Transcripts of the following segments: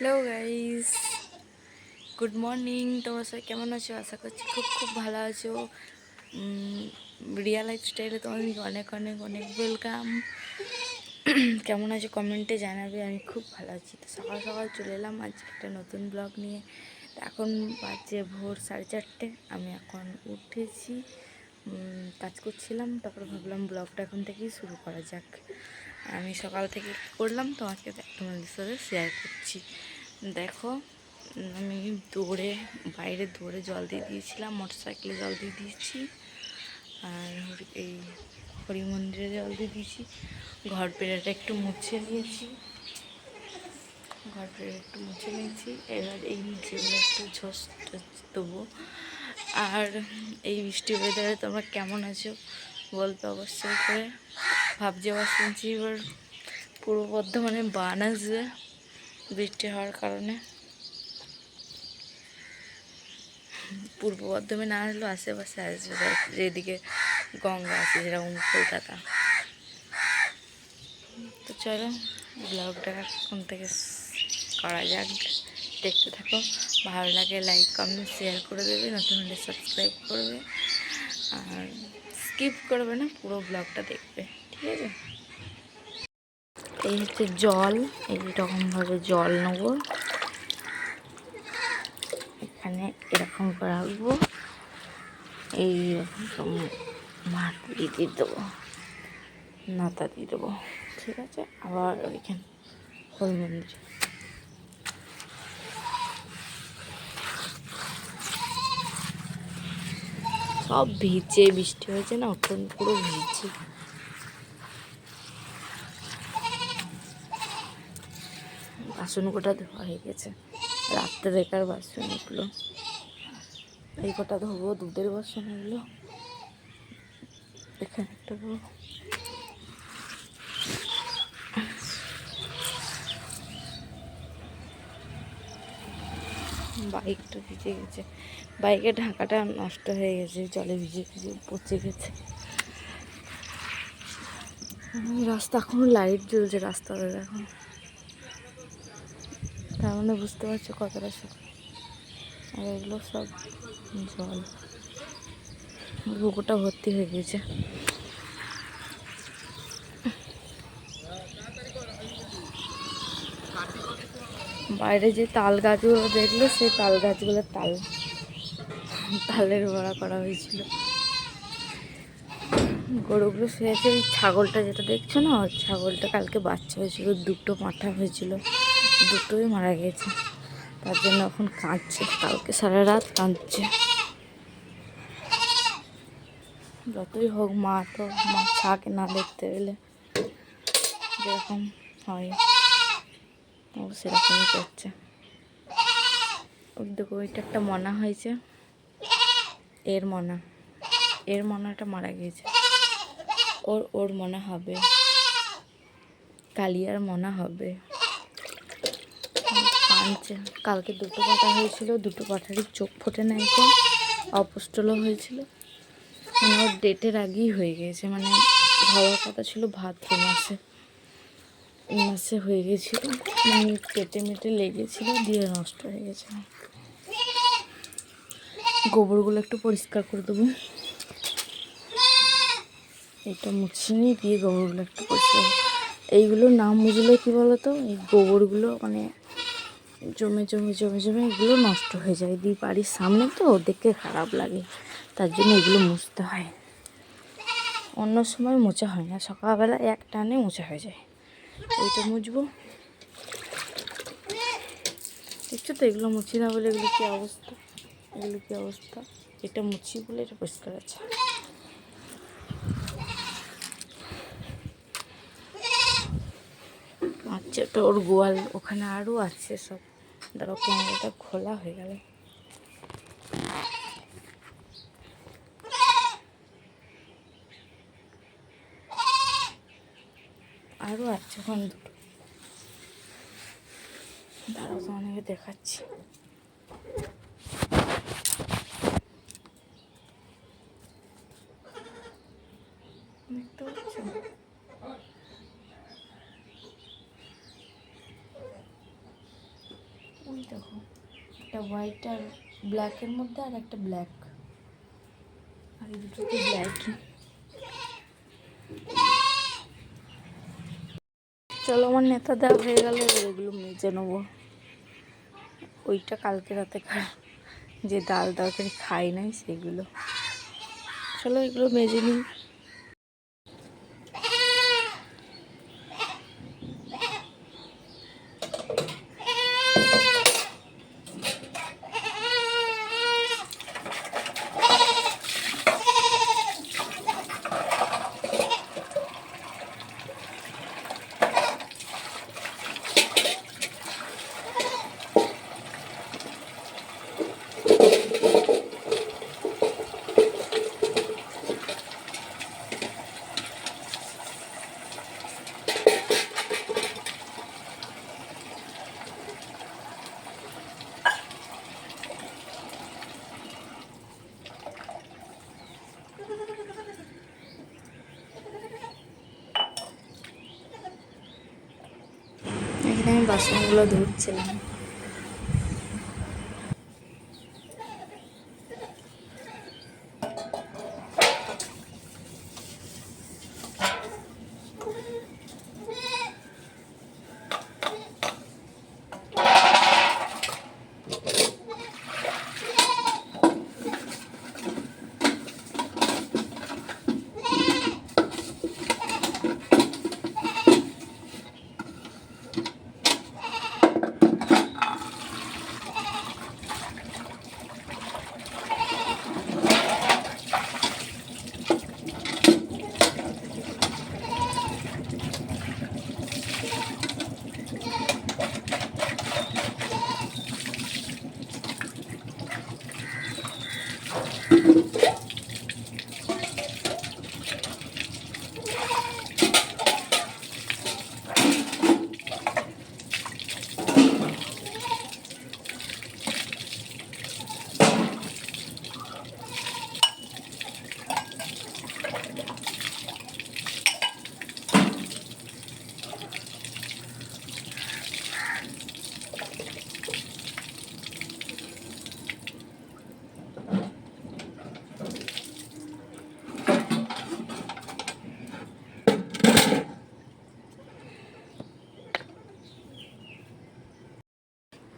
Hello guys good morning তোমার সবাই কেমন আছো? আশা করছি খুব খুব ভালো আছো। রিয়া লাইফ স্টাইলে তোমাদেরকে অনেক অনেক অনেক ওয়েলকাম কেমন আছো? কমেন্টে জানাবে। আমি খুব ভালো আছি। তো সকাল সকাল চলে এলাম আজকে একটা নতুন ব্লগ নিয়ে। এখন বাজে ভোর সাড়ে চারটে। আমি এখন উঠেছি। কাজ করছিলাম। তারপর ভাবলাম ব্লগটা এখন থেকেই শুরু করা যাক। আমি সকাল থেকে করলাম? তোমাকে তোমাদের সাথে শেয়ার করছি। দেখো, আমি দৌড়ে, বাইরে দৌড়ে জল দিয়ে দিয়েছিলাম মোটর সাইকেলে জল দিয়ে দিয়েছি, আর এই হরি মন্দিরে জল দিয়ে দিয়েছি। ঘর পেড়াটা একটু মুছে নিয়েছি। ঘর পেড়ে একটু মুছে নিয়েছি। এবার এই যেগুলো একটু ঝস দেবো। আর এই বৃষ্টি ওয়েদারে তোমরা কেমন আছো? বলতে অবশ্যই করে। ভাবছি আবার শুনছি এবার পূর্ব বর্ধমানে বান আসবে, বৃষ্টি হওয়ার কারণে। পূর্ব বর্ধমানে না আসলেও আশেপাশে আসবে যেদিকে গঙ্গা আছে যেরকম কলকাতা। তো চলো, ব্লগটা এখন থেকে করা যাক। দেখতে থাকো, ভালো লাগে লাইক কমেন্ট শেয়ার করে দেবে, নতুন হলে সাবস্ক্রাইব করবে। আর স্কিপ করবে না, পুরো ব্লগটা দেখবে। ঠিক আছে এই হচ্ছে জল এইরকমভাবে জল নেব। এখানে এরকম করে রাখব এইরকম মাটি দিয়ে দেবো, নাতা দিয়ে দেবো, ঠিক আছে? আবার ওইখানে হল মন্দির সব ভিজে বৃষ্টি হয়েছে না? উঠোন পুরো ভিজে। বাসন কোটা ধোয়া হয়ে গেছে। রাত্রে দেখার বাসন এগুলো। এই কটা ধোবো, দুধের বাসন এগুলো। এখানে একটা বাইকটা ভিজে গেছে। বাইকের ঢাকাটা নষ্ট হয়ে গেছে, জলে ভিজে ভিজে পচে গেছে। রাস্তা এখনও লাইট জ্বলছে রাস্তাতে এখন তার মানে বুঝতে পারছ কতটা সকাল আর এগুলো সব জল। পুকুরটা ভর্তি হয়ে গেছে। বাইরে যে তাল গাছগুলো দেখল, সেই তাল গাছগুলো তাল, তালের বড়া করা হয়েছিল। গরুগুলো শুয়েছে ওই ছাগলটা যেটা দেখছ না ছাগলটা কালকে বাচ্চা হয়েছিল, দুটো মাথা হয়েছিল। দুটোই মারা গেছে। তার জন্য এখন কাঁদছে, কালকে সারা রাত কাঁদছে। যতই হোক মা তো মা থাকে না দেখতে গেলে যেরকম হয়, ও সেরকমই করছে। দেখো, ওইটা একটা মনা হয়েছে, এর মনা। এর মনাটা মারা গিয়েছে ওর ওর মনে হবে, কালিয়ার মনে হবে। কালকে দুটো পাটা হয়েছিল, দুটো পাটারই চোখ ফোটে না এখন। অপুষ্টলও হয়েছিল। মানে ওর ডেটের আগেই হয়ে গেছে। মানে হওয়ার কথা ছিল ভাদ্র মাসে। মাসে হয়ে গেছিল। মানে পেটে মেটে লেগেছিল, দিয়ে নষ্ট হয়ে গেছে। গোবরগুলো একটু পরিষ্কার করে দেবো। এটা মুছে নিয়ে দিয়ে গোবরগুলো একটু পরিষ্কার। এইগুলো না মুছলে কী বলো তো এই গোবরগুলো মানে জমে জমে জমে জমে এগুলো নষ্ট হয়ে যায়। দিয়ে বাড়ির সামনে তো দেখতে খারাপ লাগে, তার জন্য এগুলো মুছতে হয়। অন্য সময় মোচা হয় না, সকালবেলা এক টানে মোছা হয়ে যায়। ওইটা মুছবো। দেখছ তো, এগুলো মুছি না বলে এগুলো কী অবস্থা? এগুলো কী অবস্থা? এটা মুছি বলে এটা পরিষ্কার আছে। আচ্ছা তো ওর গোয়াল, ওখানে আরও আছে সব। ধরো ক্যামেরাটা খোলা হয়ে গেল। আরও আছে তোমাকে দেখাচ্ছি দেখতে পাচ্ছ ওই দেখো একটা হোয়াইট আর ব্ল্যাকের মধ্যে আর একটা ব্ল্যাক আর এই দুটো তো ব্ল্যাকই চলো, আমার নেতা দেওয়া হয়ে গেল এগুলো মেজে নেব। ওইটা কালকে রাতে খা যে ডাল তরকারি খাই নাই সেগুলো। চলো, এগুলো মেজে নিই এখানে আমি বাসনগুলো ধুচ্ছিলাম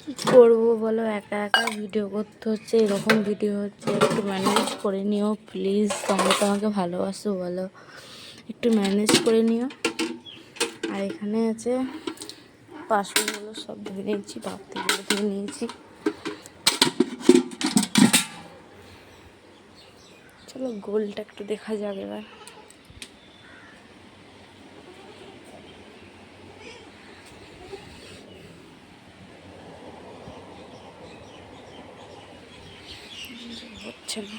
কি করব বলো, একা একা ভিডিও করতে হচ্ছে, এরকম ভিডিও হচ্ছে, একটু ম্যানেজ করে নিও প্লিজ তোমরা তো আমাকে ভালোবাসো, বলো। একটু ম্যানেজ করে নিও। আর এখানে আছে বাসনগুলো সব ধুয়ে নিয়েছি ভাবতিগুলো ধুয়ে নিয়েছি। চলো গোলটা একটু দেখা যাবে এবার। হচ্ছে না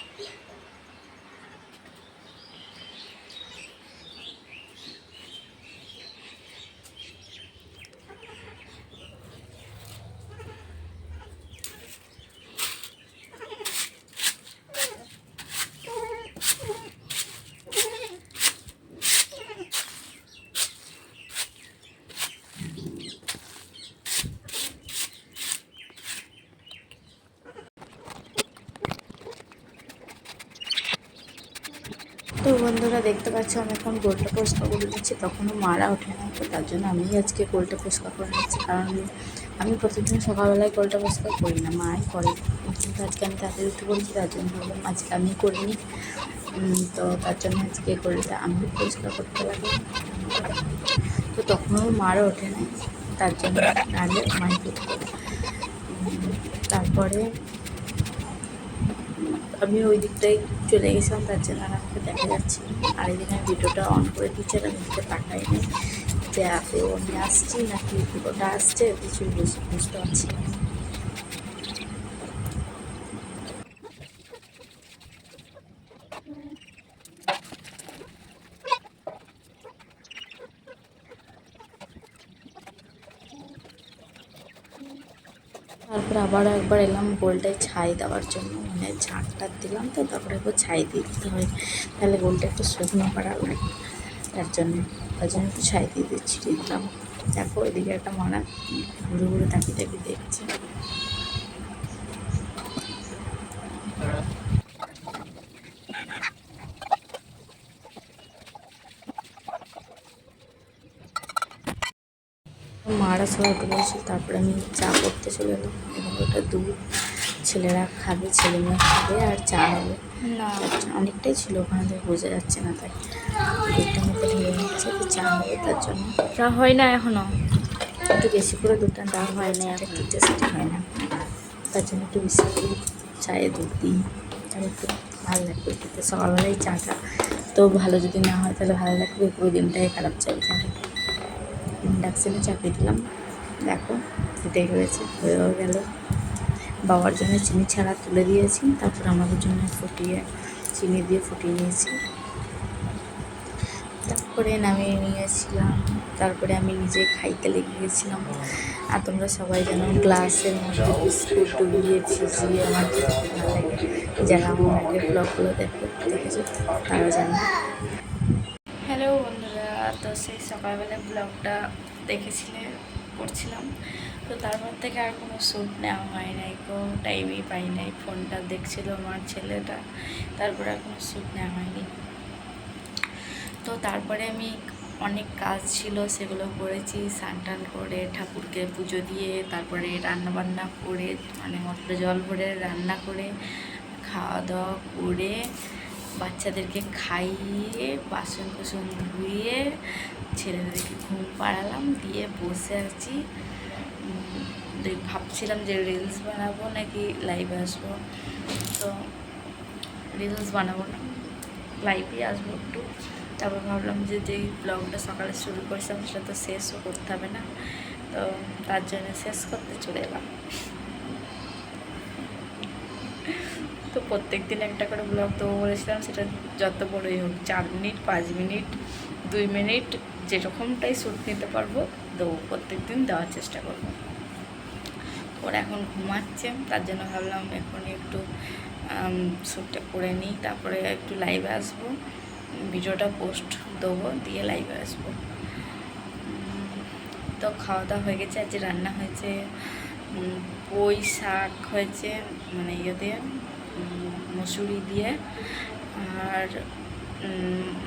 তো বন্ধুরা দেখতে পাচ্ছ, আমি এখন গোলটা পরিষ্কার করে দিচ্ছি। তখনও মারা ওঠে না, তো তার জন্য আমি আজকে গোলটা পরিষ্কার করে নিচ্ছি। কারণ আমি প্রতিদিন সকালবেলায় গোলটা পরিষ্কার করি না মাই করে। কিন্তু আজকে আমি তাদের উঠে বলছি তার জন্য বললাম আজকে আমি করিনি। তো তার জন্য আজকে গোলটা আমি পরিষ্কার করতে লাগে তো তখনও মারা ওঠে না তার জন্য নাহলে মাই করতে তারপরে আমি ওই দিকটাই চলে গেছিলাম, তার জন্য আর আমাকে দেখা যাচ্ছে আর এদিকে আমি ভিডিওটা অন করে দিচ্ছি, আর আমি দিকে পাঠাই নি। যে আপনি আমি আসছি, নাকি ভিডিওটা আসছে, কিছু বুঝ- বুঝতে পারছি না। তারপরে আবার একবার এলাম গোলটায় ছাই দেওয়ার জন্য। মানে ঝাঁকটা দিলাম তো, তারপরে একবার ছাই দিয়ে দিতে হয় তাহলে গোলটা একটু শুকনো করা তার জন্য তার জন্য একটু ছাই দিয়ে দিচ্ছি। দেখলাম দিলাম দেখো, এদিকে একটা মারা ঘুরে ঘুরে তাকিয়ে তাকিয়ে দেখছে মারা সবাই উঠে পড়েছে তারপরে আমি চা করতে চলে এলাম। এবং ওটা দুধ ছেলেরা খাবে ছেলে মেয়ে খাবে আর চা হবে। না। অনেকটাই ছিল ওখানে থেকে বোঝা যাচ্ছে না তাই। দুধটা মতো ঢেলে নিচ্ছে তো চা হবে তার জন্য। চা হয় না এখনও একটু বেশি করে দুধটা দেওয়া হয় না আর একটু টেস্টি হয় না। তার জন্য একটু বেশি করে চায়ে দুধ দিই। তাহলে একটু ভালো লাগবে খেতে। সকালবেলায় চাটা তো ভালো যদি না হয় তাহলে ভালো লাগবে পুরো দিনটাই খারাপ যাবে ইন্ডাকশানে চাপিয়ে দিলাম। দেখো ফুটে হয়েছে হয়েও গেল। বাবার জন্য চিনি ছাড়া তুলে দিয়েছি, তারপর আমাদের জন্য ফুটিয়ে, চিনি দিয়ে ফুটিয়ে নিয়েছি। তারপরে নামিয়ে নিয়েছিলাম, তারপরে আমি নিজে খাইতে লেগে গেছিলাম। আর তোমরা সবাই জানো, গ্লাসের মধ্যে বিস্কুট ডুবিয়ে ভিজিয়ে আমার যারা আমার আগের ব্লগগুলো দেখো, দেখেছ, তারা জানো। হ্যালো বন্ধুরা তো সেই সকালবেলা ব্লগটা দেখেছিলে, করছিলাম। তো তারপর থেকে আর কোনো শ্যুট নেওয়া হয় নাই কোনো টাইমই পাই নাই। ফোনটা দেখছিল আমার ছেলেটা, তারপরে আর কোনো শ্যুট নেওয়া হয়নি। তো তারপরে আমি অনেক কাজ ছিল, সেগুলো করেছি। স্নান করে ঠাকুরকে পুজো দিয়ে, তারপরে রান্না বান্না করে মানে মটরে জল ভরে রান্না করে খাওয়া দাওয়া করে বাচ্চাদেরকে খাইয়ে বাসন কুসন ধুয়ে, ছেলেদেরকে ঘুম পাড়ালাম, দিয়ে বসে আছি। ভাবছিলাম যে রিলস বানাবো নাকি লাইভে আসব। তো রিলস বানাবো না লাইভে আসব একটু। তারপর ভাবলাম যে যেই ব্লগটা সকালে শুরু করেছিলাম, সেটা তো শেষও করতে হবে না। তো তার জন্য শেষ করতে চলে এলাম। তো প্রত্যেক দিন একটা করে ব্লগ দেবো বলেছিলাম, সেটা যত বড়ই হোক, চার মিনিট, পাঁচ মিনিট, দুই মিনিট, যেরকমটাই শ্যুট নিতে পারব, দেবো। প্রত্যেক দিন দেওয়ার চেষ্টা করব। ওরা এখন ঘুমাচ্ছে, তার জন্য ভাবলাম এখন একটু শ্যুটটা করে নিই, তারপরে একটু লাইভে আসব। ভিডিওটা পোস্ট দেবো, দিয়ে লাইভে আসব। তো খাওয়া দাওয়া হয়ে গেছে আজ রান্না হয়েছে পুঁই শাক হয়েছে মানে ইয়ে দিয়ে। মুসুরি দিয়ে। আর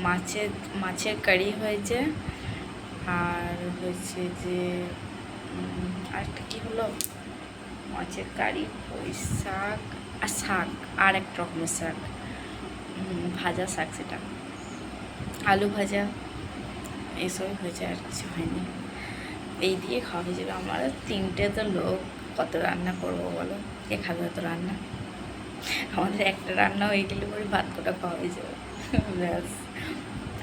মাছের মাছের কারি হয়েছে। আর হয়েছে যে আরেকটা কী হলো? মাছের কারি পুঁই শাক, আর শাক, আর এক রকমের শাক। ভাজা শাক সেটা। আলু ভাজা এসবই হয়েছে আর কিছু হয়নি। এই দিয়ে খাওয়া হয়েছিল আমার তিনটে তো লোক, কত রান্না করব বলো? কে খাবে অত রান্না? আমাদের একটা রান্না হয়ে গেলে পরে ভাত কোটা খাওয়া হয়ে যাবে ব্যাস।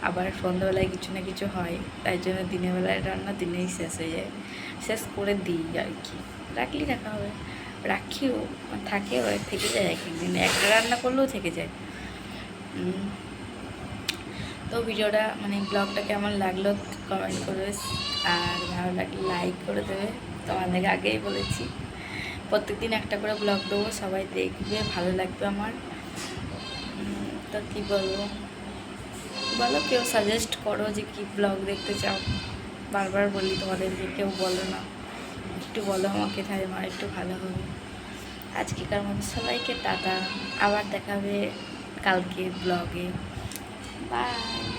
আবার সন্ধ্যাবেলায় কিছু না কিছু হয়, তাই জন্য দিনের বেলায় রান্না দিনেই শেষ হয়ে যায়। শেষ করে দিই আর কি। রাখলেই রাখা হবে। রাখিও থাকেও থেকে যায় এক একদিন। একটা রান্না করলেও থেকে যায়। তো ভিডিওটা মানে ব্লগটা কেমন লাগল কমেন্ট করবে আর ভালো লাগলে লাইক করে দেবে। তোমাদেরকে আগেই বলেছি। প্রত্যেকদিন একটা করে ব্লগ দেবো, সবাই দেখবে, ভালো লাগবে আমার। তো কী বলব? বলো, কেউ সাজেস্ট করো যে কী ব্লগ দেখতে চাও? বারবার বলি তোমাদেরকে, কেউ বলো না। একটু বলো আমাকে, তাহলে আমার একটু ভালো হবে। আজকেকার মতো সবাইকে টাটা। আবার দেখাবে কালকে ব্লগে বাই